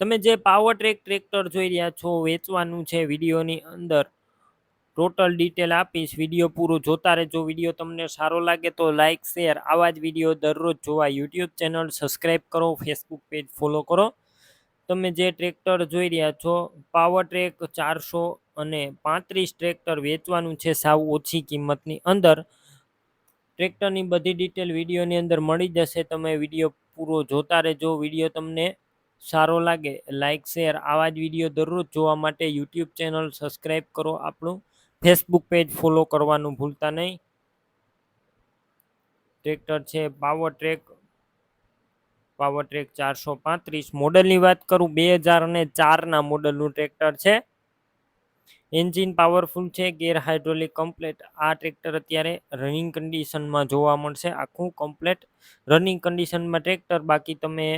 તમે જે power track tractor જોઈ રહ્યા છો, વેચવાનું છે વિડીયોની અંદર. ટોટલ ડિટેલ આપીશ, વીડિયો પૂરો જોતા રહેજો. વીડિયો તમને સારો લાગે તો લાઇક શેર આવા જ વીડિયો દરરોજ જોવા. યુટ્યુબ ચેનલ સબસ્ક્રાઈબ કરો ફેસબુક પેજ ફોલો કરો. તમે જે ટ્રેક્ટર જોઈ રહ્યા છો પાવર ટ્રેક ચારસો અને પાંત્રીસ ટ્રેક્ટર વેચવાનું છે સાવ ઓછી કિંમતની અંદર. ટ્રેક્ટરની બધી ડિટેલ વિડીયોની અંદર મળી જશે. તમે વીડિયો પૂરો જોતા રહેજો. વીડિયો તમને સારો લાગે લાઇક શેર આવા જ વીડિયો દરરોજ જોવા માટે યુટ્યુબ ચેનલ સબસ્ક્રાઈબ કરો આપણું. ફેસબુક પેજ ફોલો કરવાનું ભૂલતા નહીં. ટ્રેક્ટર છે પાવર ટ્રેક પાવર ટ્રેક ચારસો પાંત્રીસ. મોડલની વાત કરું, બે હજાર અને ચારના મોડલનું ટ્રેક્ટર છે. એન્જિન પાવરફુલ છે ગેર હાઇડ્રોલિક કમ્પ્લેટ આ ટ્રેક્ટર અત્યારે રનિંગ કન્ડિશનમાં જોવા મળશે. આખું કમ્પ્લેટ રનિંગ કન્ડિશનમાં ટ્રેક્ટર બાકી તમે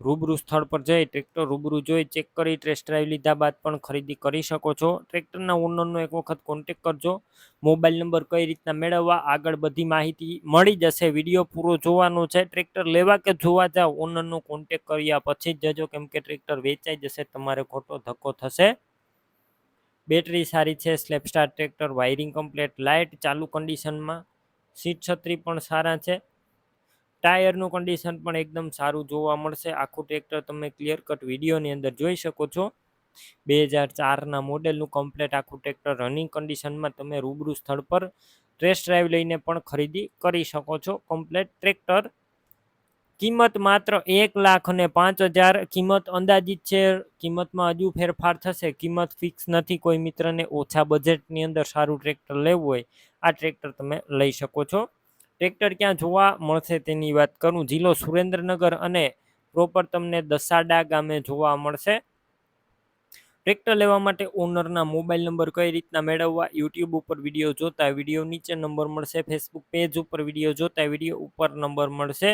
રૂબરૂ સ્થળ પર જઈ ટ્રેક્ટર રૂબરૂ જોઈ ચેક કરી ટેસ્ટ ડ્રાઈવ લીધા બાદ પણ ખરીદી કરી શકો છો. ટ્રેક્ટરના ઓનરનો એક વખત કોન્ટેક કરજો. મોબાઈલ નંબર કઈ રીતના મેળવવા, આગળ બધી માહિતી મળી જશે. વીડિયો પૂરો જોવાનો છે. ટ્રેક્ટર લેવા કે જોવા જાવ ઓનરનો કોન્ટેક કર્યા પછી જ જજો. કેમ કે ટ્રેક્ટર વેચાઈ જશે, તમારે ખોટો ધક્કો થશે. બેટરી સારી છે સ્લેપસ્ટાર ટ્રેક્ટર વાયરિંગ કમ્પ્લેટ લાઇટ ચાલુ કન્ડિશનમાં સીટ છત્રી પણ સારા છે. ટાયરનું કન્ડિશન પણ એકદમ સારું જોવા મળશે. આખું ટ્રેક્ટર તમે ક્લિયર કટ વિડીયોની અંદર જોઈ શકો છો. બે હજાર ચારના મોડેલનું કમ્પ્લેટ આખું ટ્રેક્ટર રનિંગ કન્ડિશનમાં તમે રૂબરૂ સ્થળ પર ટેસ્ટ ડ્રાઈવ લઈને પણ ખરીદી કરી શકો છો. કમ્પ્લેટ ટ્રેક્ટર કિંમત માત્ર એક લાખ અને પાંચ હજાર. કિંમત અંદાજિત છે. કિંમતમાં હજુ ફેરફાર થશે. કિંમત ફિક્સ નથી. કોઈ મિત્રને ઓછા બજેટની અંદર સારું ટ્રેક્ટર લેવું હોય, આ ટ્રેક્ટર તમે લઈ શકો છો. ટ્રેક્ટર ક્યાં જોવા મળશે તેની વાત કરું. જિલ્લો સુરેન્દ્રનગર અને પ્રોપર તમને દસાડા ગામે જોવા મળશે. ટ્રેક્ટર લેવા માટે ઓનરના મોબાઈલ નંબર કઈ રીતના મેળવવા યુટ્યુબ ઉપર વીડિયો જોતા વીડિયો નીચે નંબર મળશે. ફેસબુક પેજ ઉપર વીડિયો જોતા વીડિયો ઉપર નંબર મળશે.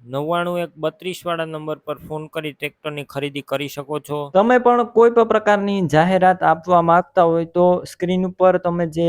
નવ્વાણું એક બત્રીસ વાળા નંબર પર ફોન કરી ટ્રેક્ટરની ખરીદી કરી શકો છો. તમે પણ કોઈ પણ પ્રકારની જાહેરાત આપવા માંગતા હોય તો સ્ક્રીન ઉપર તમે જે